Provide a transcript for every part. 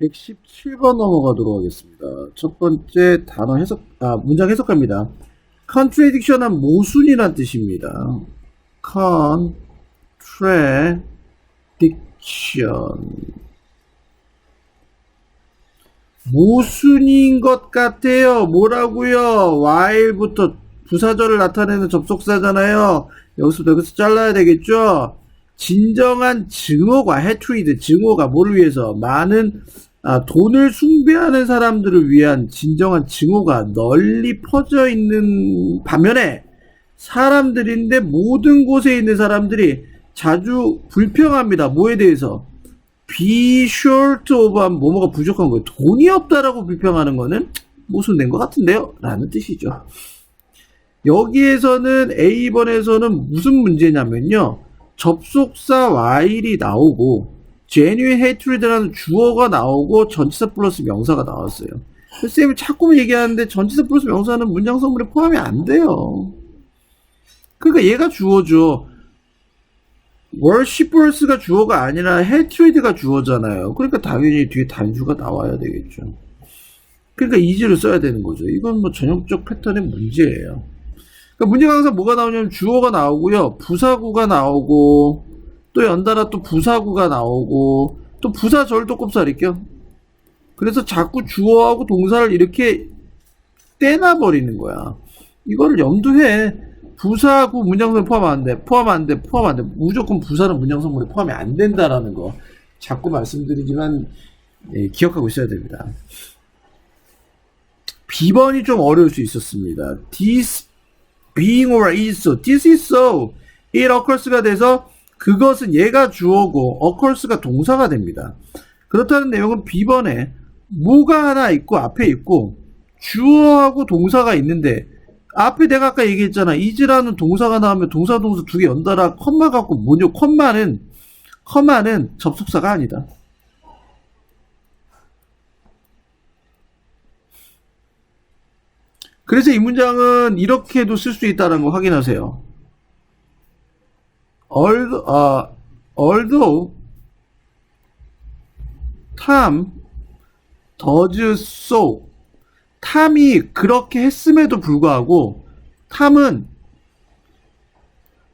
117번 넘어가도록 하겠습니다. 첫 번째 단어 해석, 아, 문장 해석합니다. contradiction한 모순이란 뜻입니다. contradiction. 모순인 것 같아요. 뭐라고요? while부터 부사절을 나타내는 접속사잖아요. 여기서부터 여기서 잘라야 되겠죠? 진정한 증오가 해트리드 증오가 뭐를 위해서 많은 아, 돈을 숭배하는 사람들을 위한 진정한 증오가 널리 퍼져 있는 반면에 사람들인데 모든 곳에 있는 사람들이 자주 불평합니다. 뭐에 대해서? be short of 뭐뭐가 부족한 거예요. 돈이 없다라고 불평하는 거는 모순된 것 같은데요? 라는 뜻이죠. 여기에서는 A번에서는 무슨 문제냐면요. 접속사 while이 나오고 genuine hatred라는 주어가 나오고 전치사 플러스 명사가 나왔어요. 쌤이 자꾸 얘기하는데 전치사 플러스 명사는 문장 선물에 포함이 안 돼요. 그러니까 얘가 주어죠. worshippers가 주어가 아니라 hatred가 주어잖아요. 그러니까 당연히 뒤에 단수가 나와야 되겠죠. 그러니까 이지를 써야 되는 거죠. 이건 뭐 전형적 패턴의 문제예요. 그러니까 문제가 항상 뭐가 나오냐면 주어가 나오고요. 부사구가 나오고 또 연달아 또 부사구가 나오고 또 부사 절도 꼽살이죠. 그래서 자꾸 주어하고 동사를 이렇게 떼놔버리는 거야. 이거를 염두해. 부사구 문장성에 포함 안 돼. 포함 안 돼. 포함 안 돼. 무조건 부사는 문장성물에 포함이 안 된다라는 거. 자꾸 말씀드리지만 예, 기억하고 있어야 됩니다. B번이 좀 어려울 수 있었습니다. This being or is so. This is so. it occurrs가 돼서 그것은 얘가 주어고 occurrs가 동사가 됩니다. 그렇다는 내용은 B번에 뭐가 하나 있고 앞에 있고 주어하고 동사가 있는데 앞에 내가 아까 얘기했잖아. is라는 동사가 나오면 동사 동사 두 개 연달아 컴마 갖고 뭐냐 컴마는 컴마는 접속사가 아니다. 그래서 이 문장은 이렇게도 쓸 수 있다는 거 확인하세요. Although, 아, although Tom does so 탐이 그렇게 했음에도 불구하고 탐은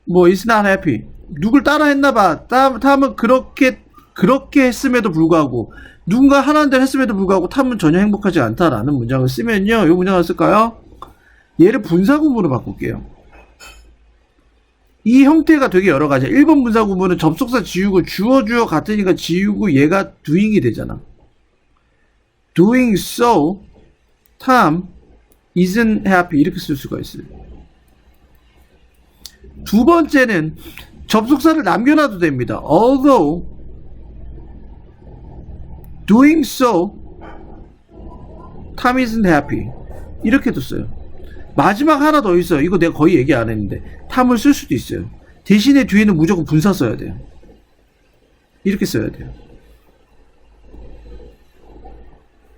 뭐 is not happy. 누굴 따라 했나봐. 탐, 탐은 그렇게 그렇게 했음에도 불구하고 누군가 하라는 대로 했음에도 불구하고 탐은 전혀 행복하지 않다라는 문장을 쓰면요. 이 문장을 쓸까요? 얘를 분사 구문으로 바꿀게요 이 형태가 되게 여러 가지야 1번 분사 구문은 접속사 지우고 주어 주어 같으니까 지우고 얘가 doing이 되잖아 doing so Tom isn't happy 이렇게 쓸 수가 있어요. 두 번째는 접속사를 남겨놔도 됩니다. Although doing so, Tom isn't happy 이렇게도 써요. 마지막 하나 더 있어요. 이거 내가 거의 얘기 안 했는데 탐을 쓸 수도 있어요. 대신에 뒤에는 무조건 분사 써야 돼요. 이렇게 써야 돼요.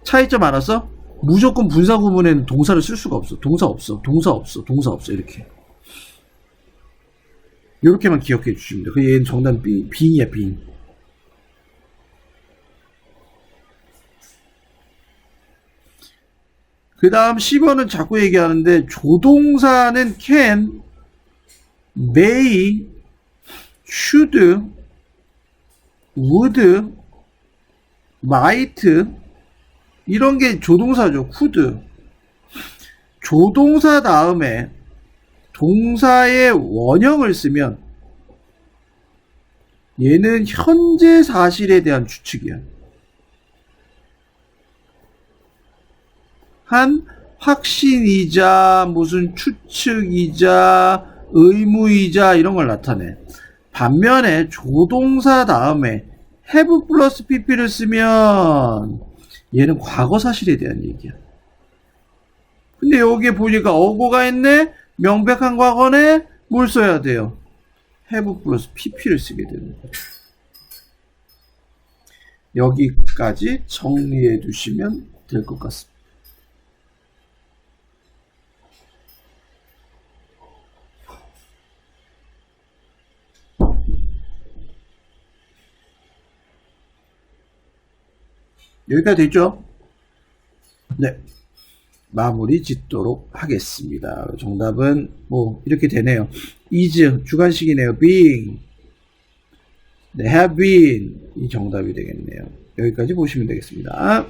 차이점 알았어? 무조건 분사 구문에는 동사를 쓸 수가 없어. 동사 없어. 동사 없어. 동사 없어. 이렇게. 이렇게만 기억해 주십니다. 그 얘는 정답 비, 빙이야, 빙. 그 다음 10번은 자꾸 얘기하는데, 조동사는 can, may, should, would, might, 이런 게 조동사죠. could. 조동사 다음에 동사의 원형을 쓰면 얘는 현재 사실에 대한 추측이야. 한 확신이자 무슨 추측이자 의무이자 이런 걸 나타내. 반면에 조동사 다음에 have 플러스 pp를 쓰면 얘는 과거 사실에 대한 얘기야. 근데 여기에 보니까 어고가 있네? 명백한 과거네? 뭘 써야 돼요? have 플러스 pp를 쓰게 되는 거예요. 여기까지 정리해 두시면 될 것 같습니다. 여기까지 됐죠? 네. 마무리 짓도록 하겠습니다. 정답은 뭐 이렇게 되네요. is 주관식이네요. being 네, have been 이 정답이 되겠네요. 여기까지 보시면 되겠습니다.